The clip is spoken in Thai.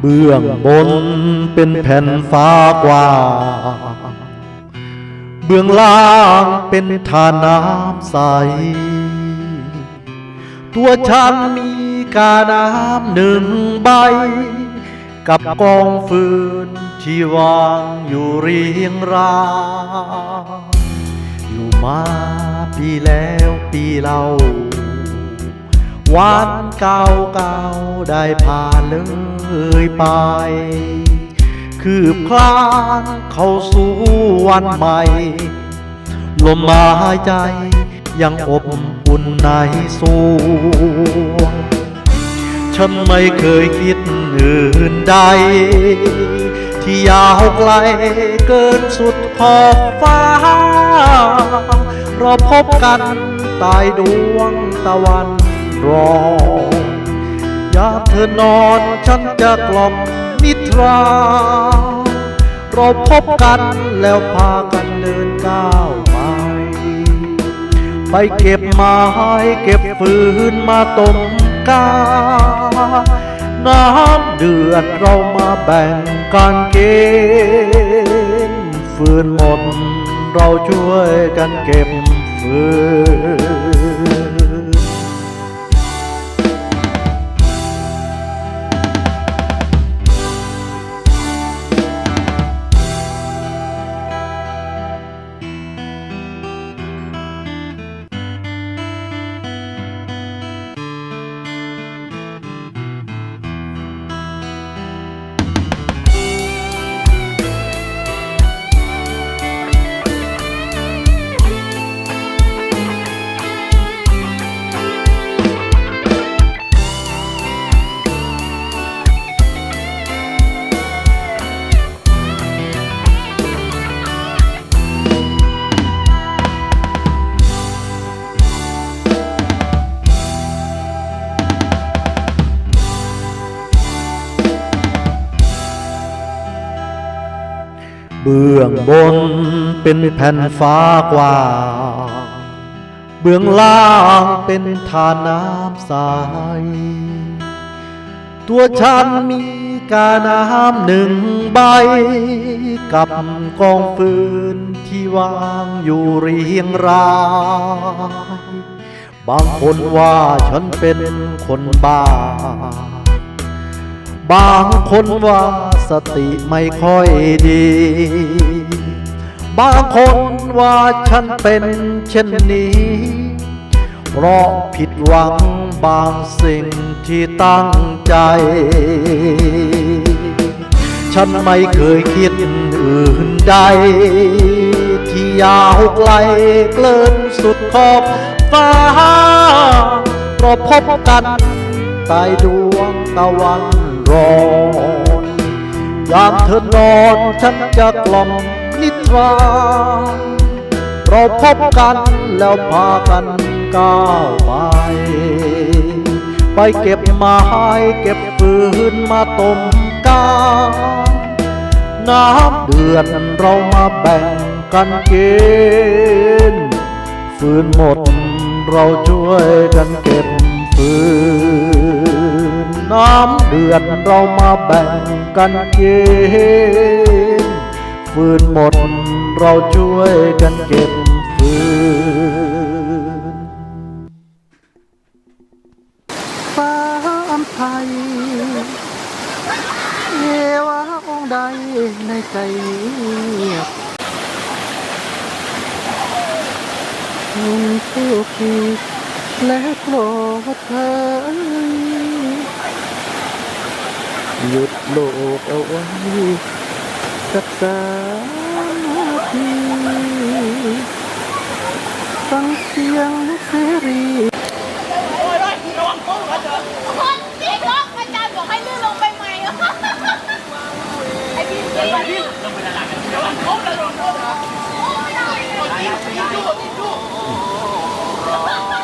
เบื้องบนเป็นแผ่นฟ้ากว้างเบื้องล่างเป็นทาน้ำใส ตัวฉันมีกาน้ำหนึ่งใบ กับกองฟืนที่วางอยู่เรียงรายอยู่มาปีแล้วปีเล่าวันเก่าเก่าๆได้ผ่านเลย ยไป คืบคลานเข้าสู่วันใหม่ ลมหายใจยังอบอุ่นในสวงฉันไม่เคยคิดอื่นใด ที่ยาวไกลเกินสุดขอบฟ้า เราพบกันใต้ดวงตะวันรอง ยามเธอนอนฉันจะกล่อมนิทรา เราพบกันแล้วพากันเดินก้าวไป ไปเก็บไม้เก็บฟืนมาต้มกา น้ำเดือดเรามาแบ่งกันเก็บฟืนหมด เราช่วยกันเก็บฟืน เบื้องบนเป็นแผ่นฟ้ากว้างเบื้องล่างเป็นทาน้ำใสตัวฉันมีกาน้ำหนึ่งใบ กับกองฟืนที่วางอยู่เรียงราย บางคนว่าฉันเป็นคนบ้า บางคนว่า สติไม่ค่อยดี บางคนว่าฉันเป็นเช่นนี้ เพราะผิดหวังบางสิ่งที่ตั้งใจ ฉันไม่เคยคิดอื่นใด ที่ยาวไกลเกินสุดขอบฟ้าเราพบกันใต้ดวงตะวันรอ ยามเธอนอนฉันจะกล่อมนิทราเราพบกันแล้วพากันก้าวไป ไปเก็บไม้เก็บฟืนมาต้มกาน้ำเดือดเรามาแบ่งกันกินฟืนหมดเราช่วยกันเก็บฟืน น้ำเดือดเรามาแบ่งกันกินฟืนหมดเราช่วยกันเก็บฟืนฟ้าอันไทยเยวาองค์ใดในใจเงียบหุ่นทุกทีและโกรธเธอ หยุดโลกเอาไว้สักสามนาทีฟังเสียงเสรีคนที่ล็อกอาจารย์บอกให้ลื่นลงไปใหม่ไอ้พี่พี่โอ้ย